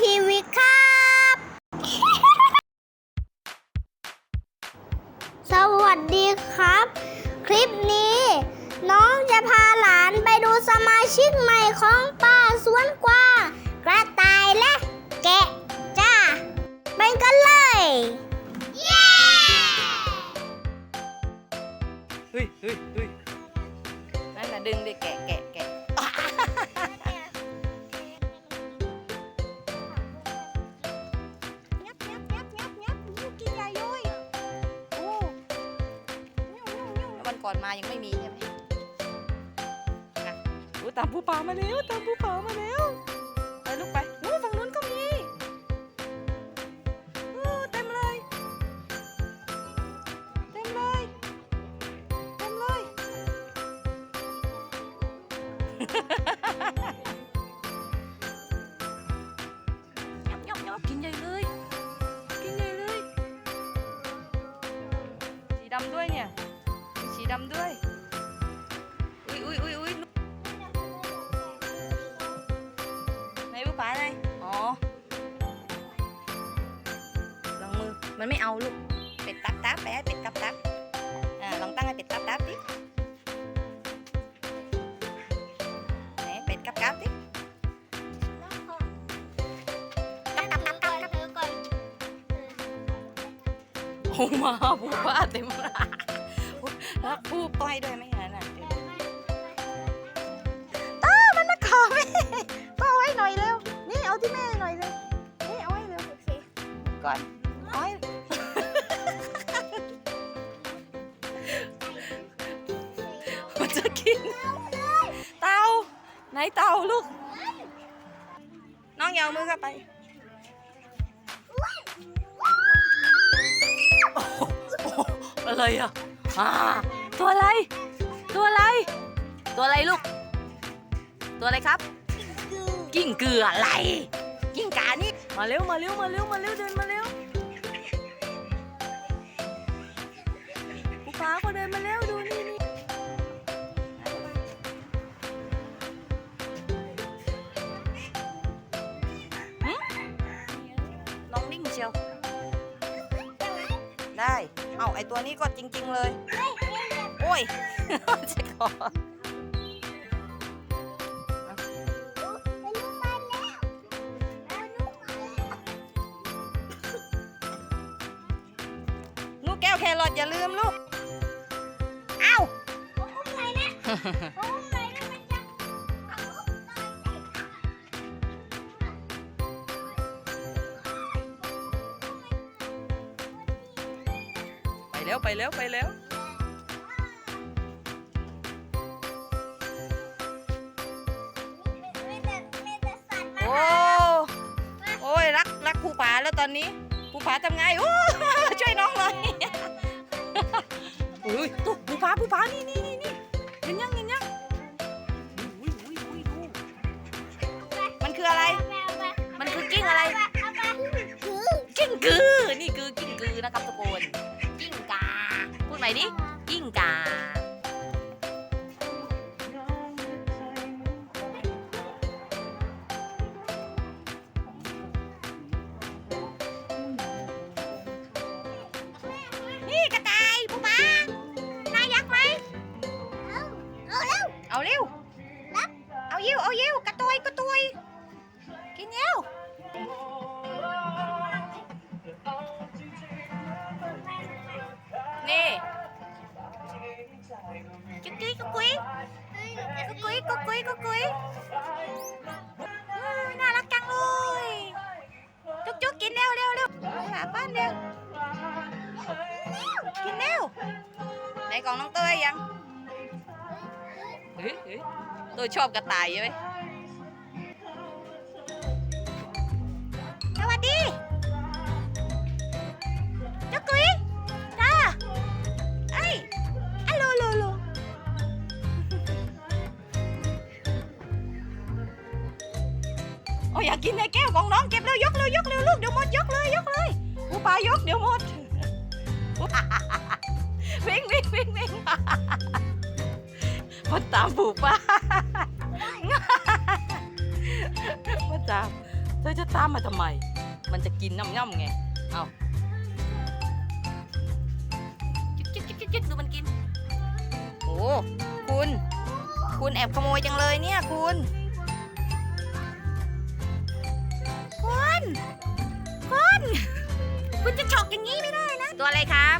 ทีวีครับ สวัสดีครับ คลิปนี้ น้องจะพาหลานไปดูสมาชิกใหม่ของป่าสวนกวางกระต่ายและแกะจ้าเป็นกันเลย เย้เฮ้ยเฮ้ยเฮ้ยนั่นน่ะดึงดิแกะแกะ ยังไม่มีใช่ไหมอะอู้ตามผู้ป่ามาแล้วตามผู้ป่ามาแล้ว มันไม่เอาลูก เป็ดตับตับไปให้เป็ดตับตับอ่าลองตั้งให้เป็ดตับตับดิไหนเป็ดกับกับดิโอ้มาผู้ป้าเต็มเลยรักผู้ป้อยด้วยไหมฮะน่ะเดี๋ยวตามันมาขอแม่ก็เอาไว้หน่อยเร็ว นี่เอาที่แม่หน่อยเร็วนี่เอาไว้เร็วก่อนเอาไว้ กิน เต่าไหนเต่าลูก น้องอยาวมือเข้าไปโอ้โหอะไรอะอ่าตัวอะไร ตัวอะไร ตัวอะไรลูก ตัวอะไรครับ กิ้งเกืออะไร กิ้งกานี่ มาเร็วมาเร็วมาเร็วมาเร็วเดินมาเร็ว เชียว ได้ เอาไอตัวนี้ก็จริง ๆ เลย โอ้ยเจะก่อนลูกแก้วแครอทอย่าลืมลูก เอ้าไปแล้วไปแล้วไปแล้วโอ้โอ้ยรักรักภูผาแล้วตอนนี้ภูผาทำไงโอ้ช่วยน้องหน่อยอุ้ยตุ๊กภูผาภูผานี่นี่นี่นี่เห็นยังเห็นยังอุ้ยอุ้ยอุ้ยดูมันคืออะไร มันคือกิ้งอะไร กิ้งกือ นี่คือกิ้งกือนะครับทุกคนกิ้งกา พูดให ยกุ๊กกุ๊ยกุ๊กกุ๊ยน่ารักจังเลยจุ๊กจุ๊กกินเร็วเร็วเร็วหาป้านเร็วกินเร็วไหนของน้องเต้ยยังเฮ้ยเฮ้ยเต้ยชอบกระต่ายใช่ไหม ของน้องเก็บเร็วยกเร็วยกเร็วลูกเดี๋ยวหมดยกเลยยกเลยผู้ปลายกเดี๋ยวหมดวิ่งวิ่งวิ่งวิ่งมาตามปู่ป้ามาตามเธอจะตามมาทำไม มันจะกินน้ำๆไงเอาจิ๊กจิ๊กจิ๊กจิ๊กดูมันกินโอ้คุณ คุณแอบขโมยจังเลยเนี่ยคุณ คุณ คุณจะฉกอย่างนี้ไม่ได้นะ ตัวอะไรครับ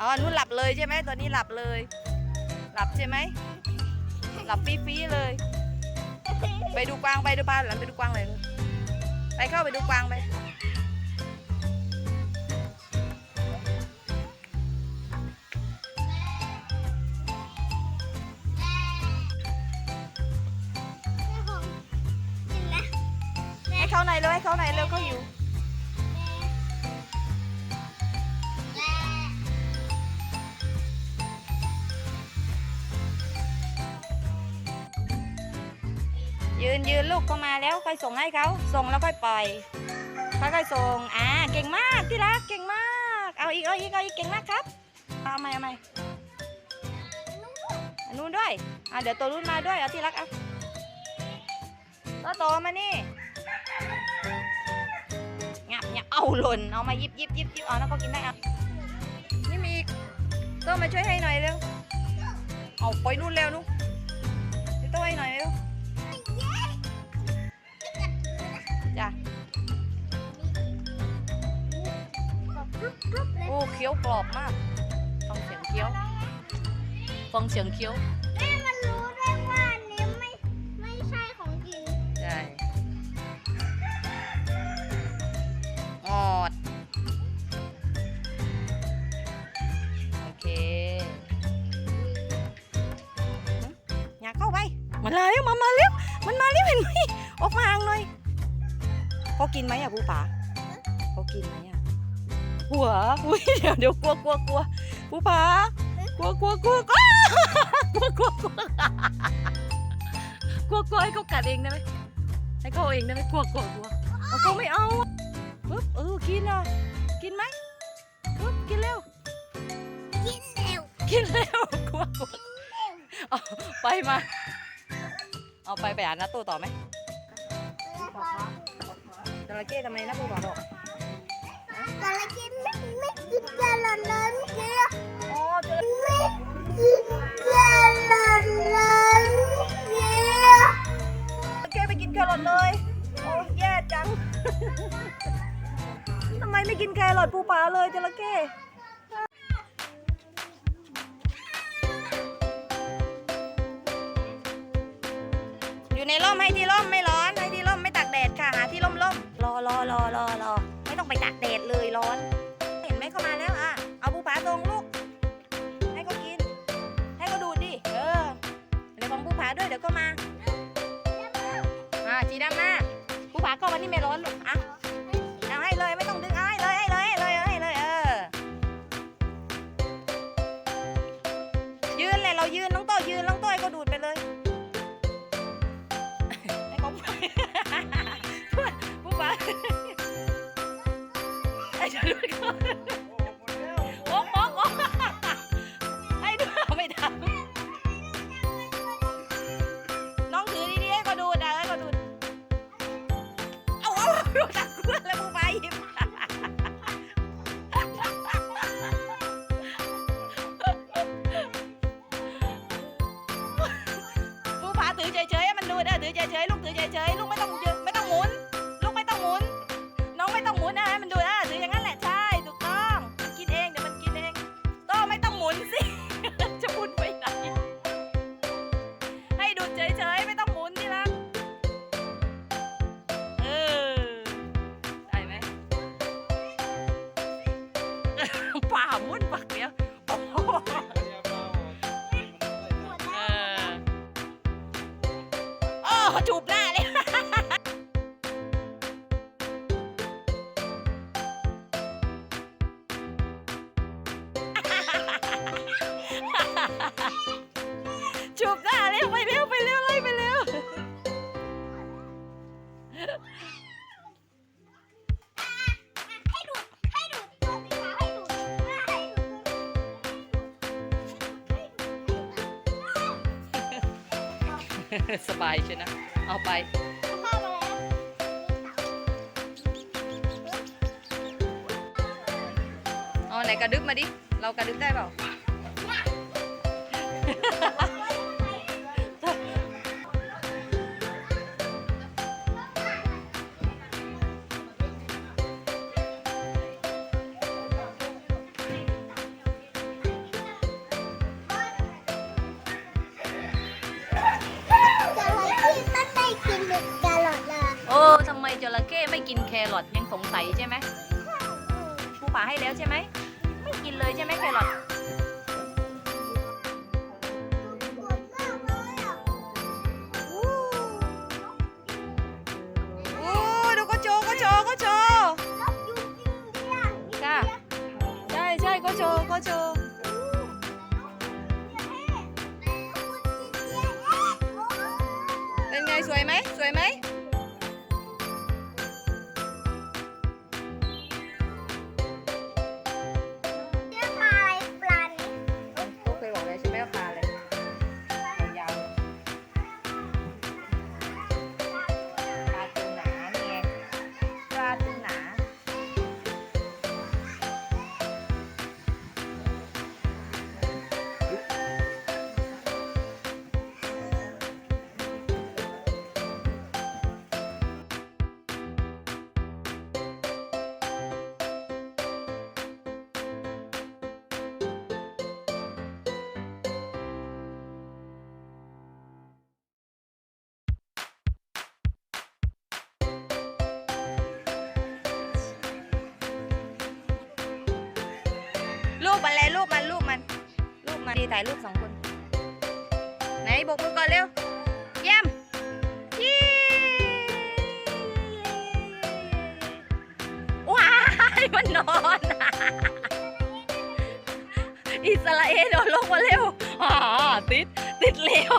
อ๋อนุ่นหลับเลยใช่ไหมตัวนี้หลับเลย หลับใช่ไหมหลับปี้ๆเลย ไปดูกวางไปดูปลาหลังไปดูกวางเลยลูกไปเข้าไปดูกวางไปให้เขาไหนอยเร็วให้เขาไหนอยเร็วเขาหิวยื นยืนลูกเข้ามาแล้วค่อยส่งให้เขาส่งแล้วค่อยปล่อยค่อยๆส่งอ่าเก่งมากที่รักเก่งมาก เอาอีกเอาอีกเอาอีกเก่งมากครับเอาใหม่เอาใหม่อันนู้นด้วยอ่าเดี๋ยวตัวรุ่นมาด้วยเอาที่รักเอาตัวโตมานี่งับงับเอาหล่นเอามายิบยิบยิบยิบเอาแล้วก็กินได้เอานี่มีอีกตัวมาช่วยให้หน่อยเร็วเอาไปนู่นเร็วลูกพี่ตัวให้หน่อยเร็ว โอ้เคี้ยวกรอบมาก ฟังเสียงเคี้ยว ฟังเสียงเคี้ยวแม่มันรู้ด้วยว่าอันนี้ไม่ไม่ใช่ของจริงใช่ออด โอเคอยากเข้าไป มันมาเร็วมันมาเร็วมันมาเร็วเห็นไหมออกมาห่างหน่อยเขากินไหมอะผู้ป่าเขากินไหมอะ หัวอุ้ยเดี๋ยวเดี๋ยวกลัวกลัวกลัวผู้ป่ากลัวกลัวกลัวกลัวกลัวกลัวกลัวกลัวกลัวให้เขากัดเองได้ไหมให้เขาเอาเองได้ไหมกลัวกลัวกลัวเอาเขาไม่เอาอะปึ๊บเออกินอะกินไหมปึ๊บกินเร็วกินเร็วกินเร็วกลัวกลัวเอาไปมา เอาไปไปอ่านหน้าตู้ต่อไหมจระเข้ทำไมนะผู้ป่าบอก แต่ละกินไม่ไม่กินแกลอนเลยเมื่อกี้อะอ๋อจระไม่กินแกลลอนเลยเมื่อกี้อะเข้ไปกินแครอทเลย โอ้แย่จัง ทำไมไม่กินแครอทผู้ป่าเลยจระเข้อยู่ในร่มให้ที่ร่มไม่ร้อนให้ที่ร่มไม่ตากแดดค่ะหาที่ร่มร่มรอรอรอรอรอ ตากแดดเลยร้อน เห็นไหมเข้ามาแล้วอะ เอาปูผาตรงลูก ให้เขากิน ให้เขาดูดดิ เออเดี๋ยวของปูผาด้วยเดี๋ยวก็มา อ่าจีดำมาปูผาก็วันนี้ไม่ร้อนลูกอะเอา สบายใช่นะ เอาไป เอาไหนกระดึบมาดิ เรากระดึบได้เปล่า ระเข้ไม่กินแครอทยังสงสัยใช่ไหมผู้ป่าให้แล้วใช่ไหมไม่กินเลยใช่ไหมแครอทโอ้ดูก็โจก็โจก็โจจ้าใช่ใช่ก็โจก็โจเป็นไงสวยไหมสวยไหม มันเลยรูปมันรูปมันรูปมันดีถ่ายรูปสองคน ไหนบกมือก่อนเร็ว เยี่ยมยี่ว้ายมันนอนอิสราเอลโดนลงมาเร็วอ่าติดติดเร็ว